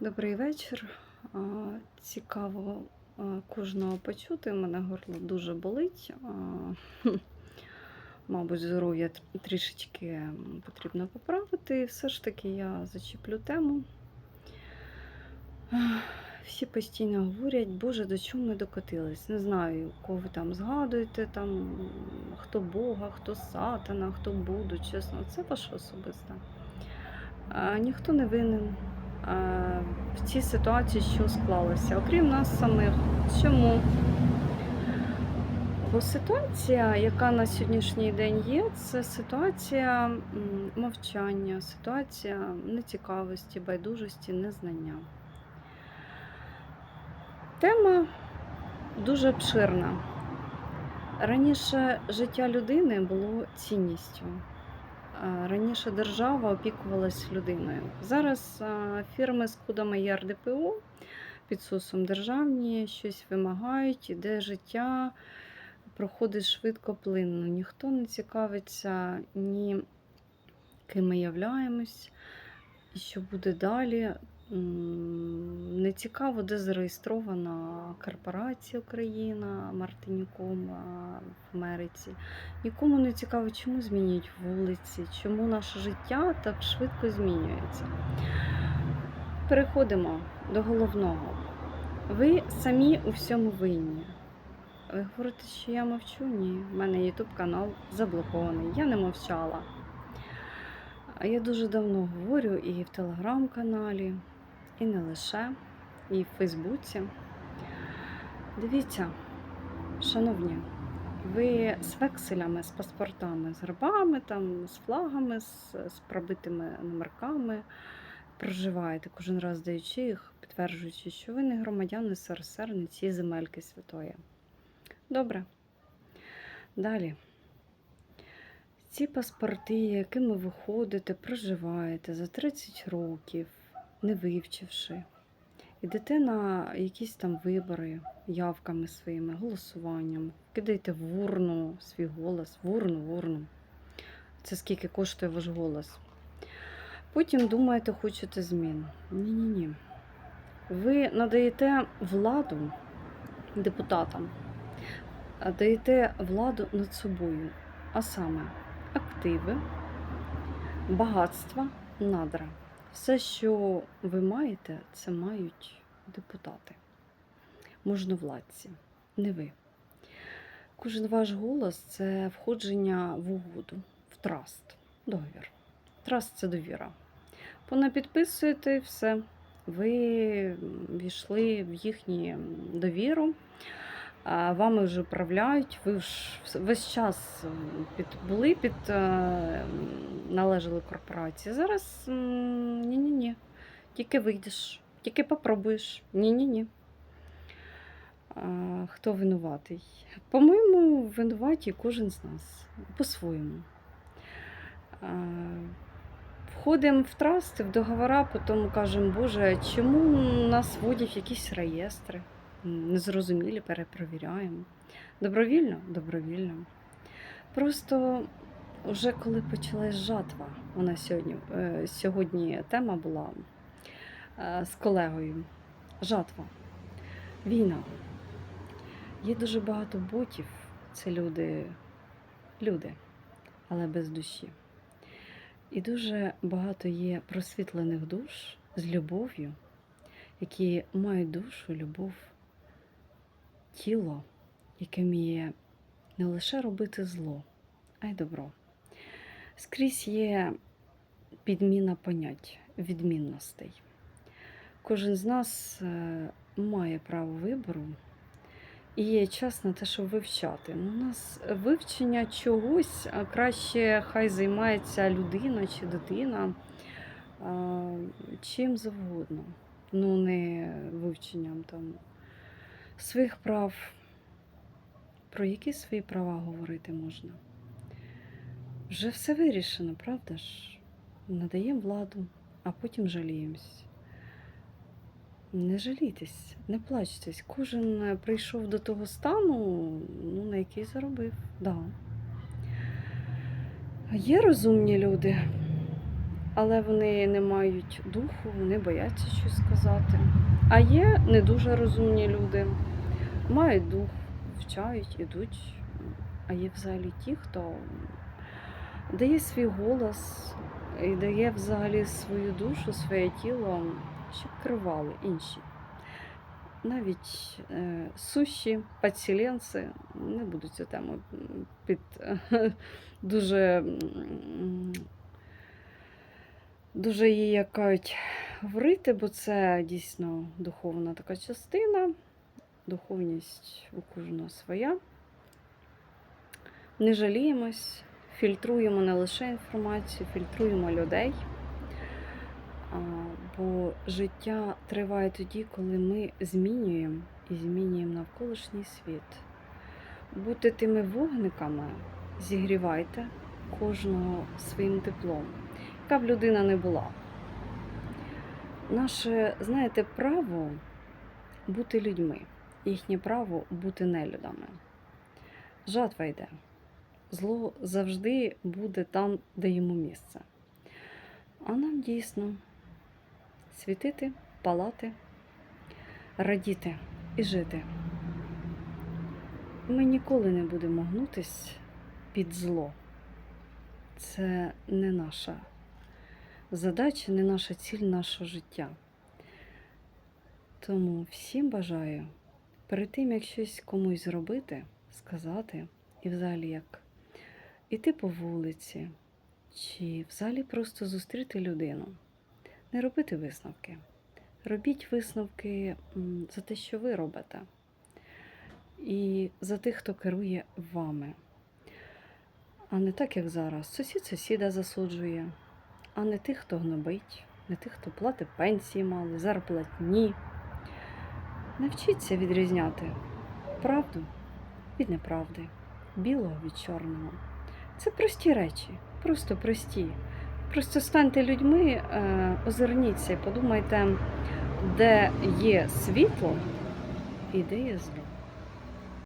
Добрий вечір. Цікаво кожного почути. У мене горло дуже болить. Мабуть, здоров'я трішечки потрібно поправити. Все ж таки я зачіплю тему. Всі постійно говорять, Боже, до чого ми докотились? Не знаю, кого ви там згадуєте, там, хто Бога, хто сатана, хто Буду, чесно, це ваше особисте. Ніхто не винен в цій ситуації, що склалося, окрім нас самих. Чому? Бо ситуація, яка на сьогоднішній день є, це ситуація мовчання, ситуація нецікавості, байдужості, незнання. Тема дуже обширна. Раніше життя людини було цінністю. Раніше держава опікувалась людиною. Зараз фірми з кодами ЄРДПО під сусом державні щось вимагають, іде життя проходить швидко плинно. Ніхто не цікавиться ні ким ми являємось, і що буде далі. Не цікаво, де зареєстрована корпорація Україна Мартинюком в Америці. Нікому не цікаво, чому змінюють вулиці, чому наше життя так швидко змінюється. Переходимо до головного. Ви самі у всьому винні. Ви говорите, що я мовчу? Ні. У мене YouTube канал заблокований. Я не мовчала. А я дуже давно говорю і в телеграм-каналі, і не лише, і в Фейсбуці. Дивіться, шановні, ви з векселями, з паспортами, з гербами, там, з флагами, з, з пробитими номерками проживаєте, кожен раз даючи їх, підтверджуючи, що ви не громадяни СРСР, не ці земельки святої. Добре. Далі. Ці паспорти, якими ви ходите, проживаєте за 30 років, не вивчивши, йдете на якісь там вибори явками своїми, голосуванням, кидаєте в урну свій голос, в урну, в урну. Це скільки коштує ваш голос. Потім думаєте, хочете змін. Ні-ні-ні. Ви надаєте владу депутатам, даєте владу над собою, а саме активи, багатства, надра. Все, що ви маєте, це мають депутати, можновладці, не ви. Кожен ваш голос це входження в угоду, в траст, договір. Траст це довіра. Понапідписуєте все. Ви війшли в їхню довіру, вами вже управляють, ви ж весь час під, були під е, належали корпорації. Зараз ні-ні-ні. Тільки вийдеш, тільки попробуєш. Ні-ні-ні. Хто винуватий? По-моєму, винуваті кожен з нас по-своєму. Входимо в трасти, в договора, потім кажемо, Боже, чому нас вводять якісь реєстри? Незрозумілі, перепровіряємо. Добровільно? Добровільно. Просто вже коли почалась жатва, вона сьогодні, е, сьогодні тема була е, з колегою. Жатва. Війна. Є дуже багато ботів. Це люди, люди, але без душі. І дуже багато є просвітлених душ з любов'ю, які мають душу, любов, тіло, яке вміє не лише робити зло, а й добро. Скрізь є підміна понять, відмінностей. Кожен з нас е, має право вибору і є час на те, щоб вивчати. У нас вивчення чогось краще хай займається людина чи дитина чим завгодно. Ну, не вивченням там своїх прав. Про які свої права говорити можна? Вже все вирішено, правда ж? Надаємо владу, а потім жаліємось. Не жалійтесь, не плачтесь. Кожен е, прийшов до того стану, ну, на який заробив. Да. Є розумні люди, але вони не мають духу, вони бояться щось сказати. А є не дуже розумні люди, мають дух, вчають, ідуть. А є взагалі ті, хто дає свій голос і дає взагалі свою душу, своє тіло, щоб керували інші. Навіть е, сущі, підселенці, не буду цю тему під дуже, м, дуже її як кажуть, говорити, бо це дійсно духовна така частина. Духовність у кожного своя. Не жаліємось, фільтруємо не лише інформацію, фільтруємо людей. Бо життя триває тоді, коли ми змінюємо і змінюємо навколишній світ. Будьте тими вогниками, зігрівайте кожного своїм теплом, яка б людина не була. Наше, знаєте, право бути людьми, їхнє право бути нелюдами. Жатва йде. Зло завжди буде там, де йому місце. А нам дійсно світити, палати, радіти і жити. Ми ніколи не будемо гнутись під зло. Це не наша задача, не наша ціль нашого життя. Тому всім бажаю перед тим, як щось комусь зробити, сказати, і взагалі як іти по вулиці, чи взагалі просто зустріти людину, не робити висновки. Робіть висновки за те, що ви робите, і за тих, хто керує вами. А не так, як зараз. Сусід сусіда засуджує, а не тих, хто гнобить, не тих, хто платить пенсії мало, зарплатні. Навчіться відрізняти правду від неправди, білого від чорного. Це прості речі, просто прості. Просто станьте людьми, е, озирніться і подумайте, де є світло і де є зло.